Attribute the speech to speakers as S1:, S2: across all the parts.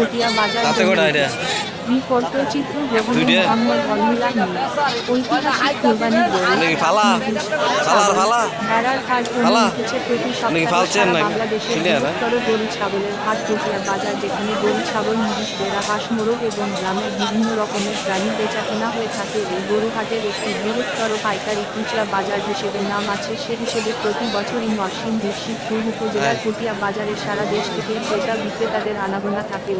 S1: পটিয়া বাজার চিত্র ঐতিহাসিক কুরবানি
S2: ফালা? ফালার ফালা?
S1: ভেড়ার হাট উঠেছে প্রতি সপ্তাহে
S2: নাকি?
S1: বাংলাদেশের বৃহত্তর গরু ছাগলের হাট পটিয়া বাজার যেখানে গরু ছাগল মহিষ বেড়া হাঁস মোরগ এবং গ্রামের বিভিন্ন রকমের প্রাণী বেচা কেনা হয়ে থাকে। এই গরু হাটের একটি বৃহত্তর পাইকারি খুচরা বাজার হিসেবে নাম আছে। সে হিসেবে প্রতি বছরই নরসিংদীর শিবপুর উপজেলার পটিয়া বাজারে সারা দেশ থেকে ক্রেতা বিক্রেতাদের আনাগোনা থাকে।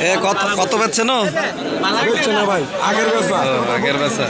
S2: এ কত কত বেচছে না
S3: বেচছে না ভাই। আগের বেচা।
S2: আগের বেচা।